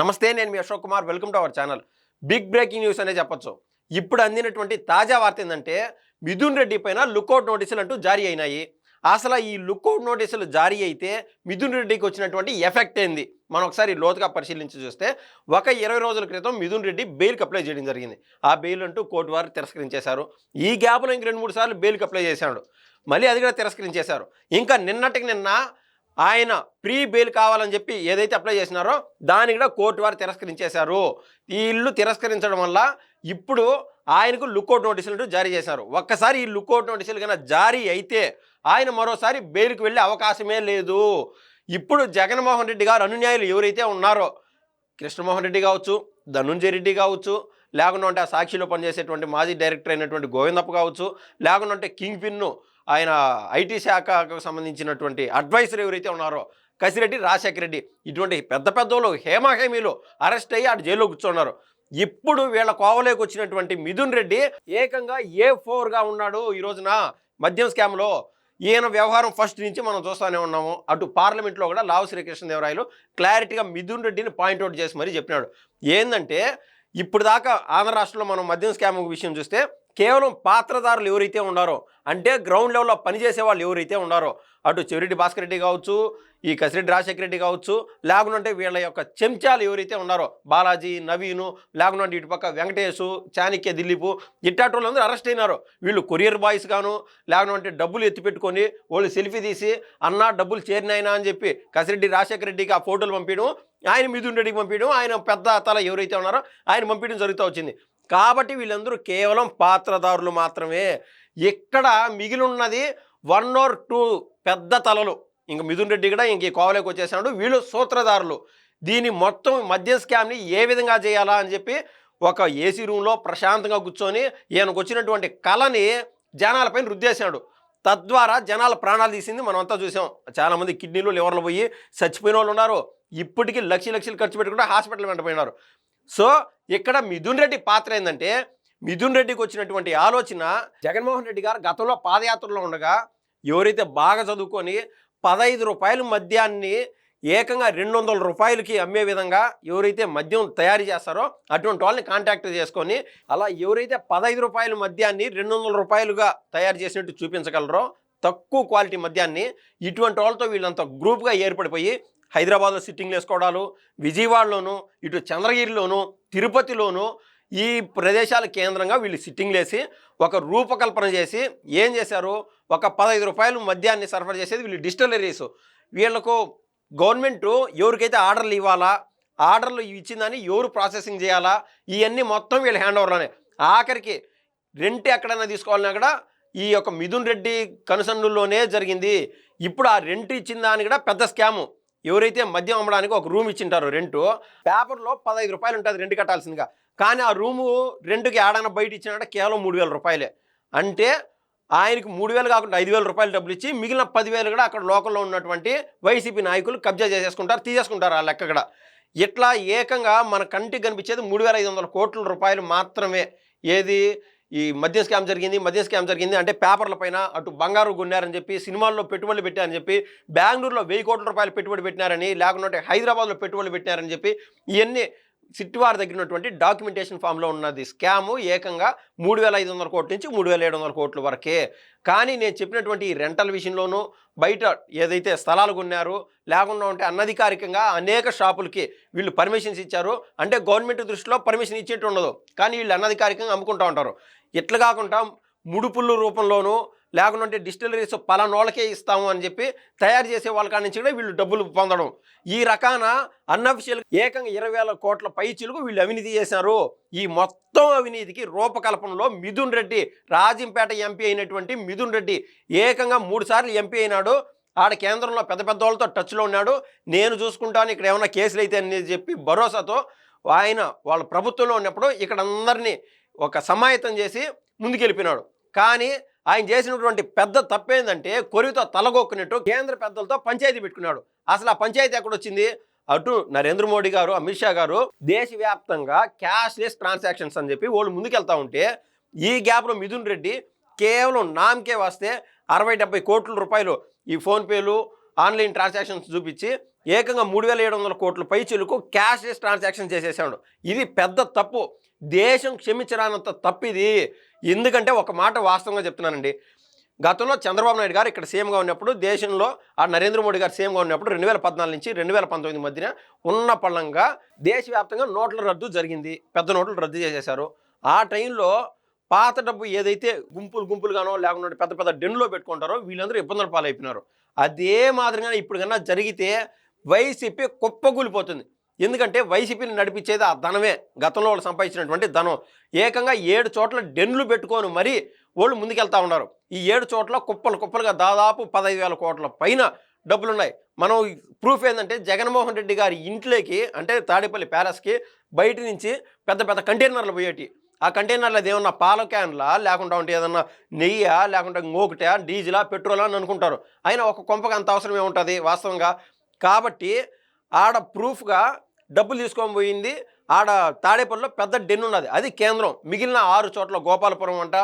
నమస్తే నేను మీ Ashok Kumar. Welcome to our channel. Big breaking news అనే చెప్పొచ్చు. ఇప్పుడు అందినటువంటి తాజా వార్త ఏంటంటే మిథున్ రెడ్డి పైన లుకౌట్ నోటీసులు అంటూ జారీ అయినాయి. అసలు ఈ లుకౌట్ నోటీసులు జారీ అయితే మిథున్ రెడ్డికి వచ్చినటువంటి ఎఫెక్ట్ ఏంది? మనం ఒకసారి లోతుగా పరిశీలించి చూస్తే ఒక ఇరవై రోజుల క్రితం మిథున్ రెడ్డి బెయిల్కి అప్లై చేయడం జరిగింది. ఆ బెయిల్ అంటూ కోర్టు వారు తిరస్కరించేశారు. ఈ గ్యాప్లో ఇంక రెండు మూడు సార్లు బెయిల్కి అప్లై చేశాడు. మళ్ళీ అది కూడా తిరస్కరించేశారు. ఇంకా నిన్నటికి నిన్న ఆయన ప్రీ బెయిల్ కావాలని చెప్పి ఏదైతే అప్లై చేసినారో దాన్ని కూడా కోర్టు వారు తిరస్కరించేశారు. ఈ ఇల్లు తిరస్కరించడం వల్ల ఇప్పుడు ఆయనకు లుకౌట్ నోటీసులు జారీ చేశారు. ఒక్కసారి ఈ లుకౌట్ నోటీసులు కన్నా జారీ అయితే ఆయన మరోసారి బెయిల్కి వెళ్ళే అవకాశమే లేదు. ఇప్పుడు జగన్మోహన్ రెడ్డి గారు అనున్యాయులు ఎవరైతే ఉన్నారో కృష్ణమోహన్ రెడ్డి కావచ్చు ధనుంజయ రెడ్డి కావచ్చు లేకుండా ఉంటే ఆ సాక్షిలో పనిచేసేటువంటి మాజీ డైరెక్టర్ అయినటువంటి గోవిందప్ప కావచ్చు లేకుండా ఉంటే కింగ్ పిన్ను ఆయన ఐటీ శాఖకు సంబంధించినటువంటి అడ్వైజర్ ఎవరైతే ఉన్నారో కసిరెడ్డి రాజశేఖర రెడ్డి ఇటువంటి పెద్ద పెద్దోళ్ళు హేమాహేమీలు అరెస్ట్ అయ్యి ఆడు జైల్లో కూర్చున్నారు. ఇప్పుడు వీళ్ళ కోవలోకి వచ్చినటువంటి మిథున్ రెడ్డి ఏకంగా ఏ ఫోర్గా ఉన్నాడు ఈ రోజున మద్యం స్కామ్లో. ఈయన వ్యవహారం ఫస్ట్ నుంచి మనం చూస్తూనే ఉన్నాము. అటు పార్లమెంట్లో కూడా లావు శ్రీకృష్ణదేవరాయలు క్లారిటీగా మిథున్ రెడ్డిని పాయింట్అవుట్ చేసి మరీ చెప్పినాడు. ఏంటంటే ఇప్పుడు దాకా ఆంధ్ర రాష్ట్రంలో మనం మద్యం స్కామ్ విషయం చూస్తే కేవలం పాత్రదారులు ఎవరైతే ఉన్నారో అంటే గ్రౌండ్ లెవెల్లో పనిచేసే వాళ్ళు ఎవరైతే ఉన్నారో అటు చెవిరెడ్డి భాస్కర్ రెడ్డి కావచ్చు ఈ కసిరెడ్డి రాజశేఖర రెడ్డి కావచ్చు లేకుంటే వీళ్ళ యొక్క చెంచాలు ఎవరైతే ఉన్నారో బాలాజీ నవీను లేకుంటే ఇటుపక్క వెంకటేశు చాణక్య దిలీపు ఇట్టాటి వాళ్ళందరూ అరెస్ట్ అయినారు. వీళ్ళు కొరియర్ బాయ్స్ గాను లేకుంటే డబ్బులు ఎత్తిపెట్టుకొని వాళ్ళు సెల్ఫీ తీసి అన్నా డబ్బులు చేరినాయినా అని చెప్పి కసిరెడ్డి రాజశేఖర రెడ్డికి ఆ ఫోటోలు పంపించడం ఆయన మిథున్ రెడ్డికి పంపించడం ఆయన పెద్ద తల ఎవరైతే ఉన్నారో ఆయన పంపించడం జరుగుతూ వచ్చింది. కాబట్టి వీళ్ళందరూ కేవలం పాత్రదారులు మాత్రమే. ఇక్కడ మిగిలిన్నది వన్ ఆర్ టూ పెద్ద తలలు. ఇంక మిథున్ రెడ్డి కూడా ఇంక ఈ కోవలోకి వచ్చేసాడు. వీళ్ళు సూత్రధారులు. దీని మొత్తం మద్య స్కామ్ని ఏ విధంగా చేయాలా అని చెప్పి ఒక ఏసీ రూమ్లో ప్రశాంతంగా కూర్చొని ఈయనకు వచ్చినటువంటి కళని జనాలపైన రుద్దేశాడు. తద్వారా జనాల ప్రాణాలు తీసింది మనం అంతా చూసాం. చాలామంది కిడ్నీలు లివర్లు పోయి చచ్చిపోయిన వాళ్ళు ఉన్నారు. ఇప్పటికీ లక్ష లక్షలు ఖర్చు పెట్టుకుంటే హాస్పిటల్ వెంటపోయినారు సో ఇక్కడ మిథున్ రెడ్డి పాత్ర ఏంటంటే మిథున్ రెడ్డికి వచ్చినటువంటి ఆలోచన జగన్మోహన్ రెడ్డి గారు గతంలో పాదయాత్రలో ఉండగా ఎవరైతే బాగా చదువుకొని పదహైదు రూపాయలు మద్యాన్ని ఏకంగా రెండు వందల రూపాయలకి అమ్మే విధంగా ఎవరైతే మద్యం తయారు చేస్తారో అటువంటి వాళ్ళని కాంటాక్ట్ చేసుకొని అలా ఎవరైతే పదహైదు రూపాయల మద్యాన్ని రెండు వందల రూపాయలుగా తయారు చేసినట్టు చూపించగలరో తక్కువ క్వాలిటీ మద్యాన్ని ఇటువంటి వాళ్ళతో వీళ్ళంతా గ్రూప్గా ఏర్పడిపోయి హైదరాబాద్లో సిట్టింగ్లు వేసుకోవడాలు విజయవాడలోను ఇటు చంద్రగిరిలోను తిరుపతిలోను ఈ ప్రదేశాల కేంద్రంగా వీళ్ళు సిట్టింగ్లు వేసి ఒక రూపకల్పన చేసి ఏం చేశారు? ఒక పదహైదు రూపాయలు మద్యాన్ని సరఫరా చేసేది వీళ్ళు డిస్టిలరీస్ వీళ్ళకు గవర్నమెంట్ ఎవరికైతే ఆర్డర్లు ఇవ్వాలా ఆర్డర్లు ఇచ్చిందని ఎవరు ప్రాసెసింగ్ చేయాలా ఇవన్నీ మొత్తం వీళ్ళ హ్యాండ్ ఓవర్లోనే. ఆఖరికి రెంట్ ఎక్కడైనా తీసుకోవాలన్నా కూడా ఈ యొక్క మిథున్ రెడ్డి కనుసన్నుల్లోనే జరిగింది. ఇప్పుడు ఆ రెంట్ ఇచ్చిన దాని కూడా పెద్ద స్కాము. ఎవరైతే మద్యం అమ్మడానికి ఒక రూమ్ ఇచ్చింటారో రెంటు పేపర్లో పదహైదు రూపాయలు ఉంటుంది రెంట్ కట్టాల్సిందిగా. కానీ ఆ రూము రెంట్కి ఏడైనా బయట ఇచ్చినట్టు కేవలం మూడు వేల రూపాయలే. అంటే ఆయనకు మూడు వేలు కాకుండా ఐదు వేల రూపాయలు డబ్బులు ఇచ్చి మిగిలిన పదివేలు కూడా అక్కడ లోకల్లో ఉన్నటువంటి వైసీపీ నాయకులు కబ్జా చేసేసుకుంటారు తీసేసుకుంటారు ఆ లెక్క కూడా. ఇట్లా ఏకంగా మన కంటికి కనిపించేది మూడు వేల ఐదు వందల కోట్ల రూపాయలు మాత్రమే. ఏది? ఈ మద్య స్కామ్ జరిగింది మద్య స్కామ్ జరిగింది అంటే పేపర్ల పైన అటు బంగారు కొన్నారని చెప్పి సినిమాల్లో పెట్టుబడులు పెట్టారని చెప్పి బెంగళూరులో వెయ్యి కోట్ల రూపాయలు పెట్టుబడి పెట్టినారని లేకుంటే హైదరాబాద్లో పెట్టుబడులు పెట్టినారని చెప్పి ఇవన్నీ సిట్టివారి దగ్గర ఉన్నటువంటి డాక్యుమెంటేషన్ ఫామ్లో ఉన్నది. స్కాము ఏకంగా మూడు వేల ఐదు వందల కోట్ల నుంచి మూడు వేల ఏడు వందల కోట్ల వరకే. కానీ నేను చెప్పినటువంటి ఈ రెంటల్ విషయంలోనూ బయట ఏదైతే స్థలాలు కొన్నారో లేకుండా ఉంటే అనధికారికంగా అనేక షాపులకి వీళ్ళు పర్మిషన్స్ ఇచ్చారు. అంటే గవర్నమెంట్ దృష్టిలో పర్మిషన్ ఇచ్చేట్టు ఉండదు. కానీ వీళ్ళు అనధికారికంగా అమ్ముకుంటూ ఉంటారు. ఇట్లా కాకుండా ముడుపుల రూపంలోనూ లేకుంటే డిస్టిలరీస్ పలానోళ్ళకే ఇస్తాము అని చెప్పి తయారు చేసే వాళ్ళ నుంచి కూడా వీళ్ళు డబ్బులు పొందడం. ఈ రకాన అన్అఫిషియల్ ఏకంగా ఇరవై వేల కోట్ల పైచీలకు వీళ్ళు అవినీతి చేశారు. ఈ మొత్తం అవినీతికి రూపకల్పనలో మిథున్ రెడ్డి రాజంపేట ఎంపీ అయినటువంటి మిథున్ రెడ్డి ఏకంగా మూడుసార్లు ఎంపీ అయినాడు. ఆడ కేంద్రంలో పెద్ద పెద్ద వాళ్ళతో టచ్లో ఉన్నాడు. నేను చూసుకుంటాను ఇక్కడ ఏమైనా కేసులు అయితే అని చెప్పి భరోసాతో ఆయన వాళ్ళ ప్రభుత్వంలో ఉన్నప్పుడు ఇక్కడ అందరినీ ఒక సమాయత్తం చేసి ముందుకెళ్ళిపోయినాడు. కానీ ఆయన చేసినటువంటి పెద్ద తప్పేందంటే కొరివితో తలగొక్కినట్టు కేంద్ర పెద్దలతో పంచాయతీ పెట్టుకున్నాడు. అసలు ఆ పంచాయతీ ఎక్కడ వచ్చింది అటు నరేంద్ర మోడీ గారు అమిత్ షా గారు దేశవ్యాప్తంగా క్యాష్లెస్ ట్రాన్సాక్షన్స్ అని చెప్పి వాళ్ళు ముందుకెళ్తా ఉంటే ఈ గ్యాప్లో మిథున్ రెడ్డి కేవలం నామకే వస్తే అరవై డెబ్బై కోట్ల రూపాయలు ఈ ఫోన్పేలు ఆన్లైన్ ట్రాన్సాక్షన్స్ చూపించి ఏకంగా మూడు వేల ఏడు వందల కోట్ల పైచీలకు క్యాష్లెస్ ట్రాన్సాక్షన్ చేసేసాడు. ఇది పెద్ద తప్పు. దేశం క్షమించరానంత తప్పు ఇది ఎందుకంటే ఒక మాట వాస్తవంగా చెప్తున్నానండి. గతంలో చంద్రబాబు నాయుడు గారు ఇక్కడ సీఎంగా ఉన్నప్పుడు దేశంలో ఆ నరేంద్ర మోడీ గారు సీఎంగా ఉన్నప్పుడు రెండు వేల పద్నాలుగు నుంచి రెండు వేల పంతొమ్మిది మధ్యన ఉన్న పళ్ళంగా దేశవ్యాప్తంగా నోట్ల రద్దు జరిగింది. పెద్ద నోట్లు రద్దు చేసేశారు. ఆ టైంలో పాత డబ్బు ఏదైతే గుంపులు గుంపులుగానో లేకుండా పెద్ద పెద్ద డెన్లో పెట్టుకుంటారో వీళ్ళందరూ ఇబ్బందుల పాలైపోయినారు. అదే మాదిరిగానే ఇప్పుడు కన్నా జరిగితే వైసీపీ కుప్పగూలిపోతుంది ఎందుకంటే వైసీపీని నడిపించేది ఆ ధనమే. గతంలో వాళ్ళు సంపాదించినటువంటి ధనం. ఏకంగా ఏడు చోట్ల డెన్లు పెట్టుకొని మరీ వాళ్ళు ముందుకెళ్తా ఉన్నారు. ఈ ఏడు చోట్ల కుప్పలు కుప్పలుగా దాదాపు పదహైదు వేల కోట్ల పైన డబ్బులున్నాయి. మనం ప్రూఫ్ ఏంటంటే జగన్మోహన్ రెడ్డి గారి ఇంట్లోకి అంటే తాడేపల్లి ప్యాలెస్కి బయట నుంచి పెద్ద పెద్ద కంటైనర్లు పోయేటి. ఆ కంటైనర్లు అది ఏమన్నా పాల క్యాన్లా లేకుండా ఉంటే ఏదన్నా నెయ్యా లేకుంటే ఇంకొకటా డీజిలా పెట్రోలా అని అనుకుంటారు. అయినా ఒక కొంపకి అంత అవసరం ఏముంటుంది వాస్తవంగా? కాబట్టి ఆడ ప్రూఫ్గా డబ్బులు తీసుకొని పోయింది. ఆడ తాడేపల్లిలో పెద్ద డెన్ ఉన్నది. అది కేంద్రం. మిగిలిన ఆరు చోట్ల గోపాలపురం అంట.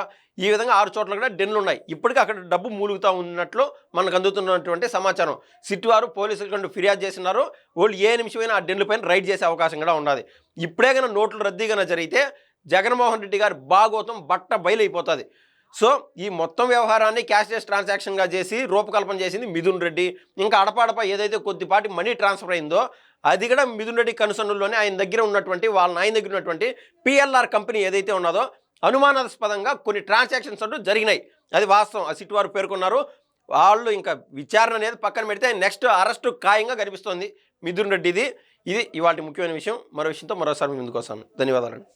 ఈ విధంగా ఆరు చోట్ల కూడా డెన్లు ఉన్నాయి. ఇప్పటికీ అక్కడ డబ్బు మూలుగుతూ ఉన్నట్లు మనకు అందుతున్నటువంటి సమాచారం. సిట్ వారు పోలీసులు కంటే ఫిర్యాదు చేసినారు వాళ్ళు ఏ నిమిషమైనా ఆ డెన్లు పైన రైడ్ చేసే అవకాశం కూడా ఉన్నది. ఇప్పుడే కన్నా నోట్లు రద్దీ జరిగితే జగన్మోహన్ రెడ్డి గారి బాగోతం బట్ట బయలైపోతుంది. సో ఈ మొత్తం వ్యవహారాన్ని క్యాష్లెస్ ట్రాన్సాక్షన్గా చేసి రూపకల్పన చేసింది మిథున్ రెడ్డి. ఇంకా అడపాడప ఏదైతే కొద్దిపాటి మనీ ట్రాన్స్ఫర్ అయిందో అది కూడా మిథున్ రెడ్డి కనుసన్నుల్లోనే ఆయన దగ్గర ఉన్నటువంటి వాళ్ళ ఆయన దగ్గర ఉన్నటువంటి పిఎల్ఆర్ కంపెనీ ఏదైతే ఉన్నదో అనుమానాస్పదంగా కొన్ని ట్రాన్సాక్షన్స్ అంటూ జరిగినాయి. అది వాస్తవం. ఆ సిట్ వారు పేర్కొన్నారు. వాళ్ళు ఇంకా విచారణ అనేది పక్కన పెడితే నెక్స్ట్ అరెస్టు ఖాయంగా కనిపిస్తోంది మిథున్ రెడ్డిది. ఇది ఇవాటి ముఖ్యమైన విషయం. మరో విషయంతో మరోసారి ముందుకు వస్తాను. ధన్యవాదాలు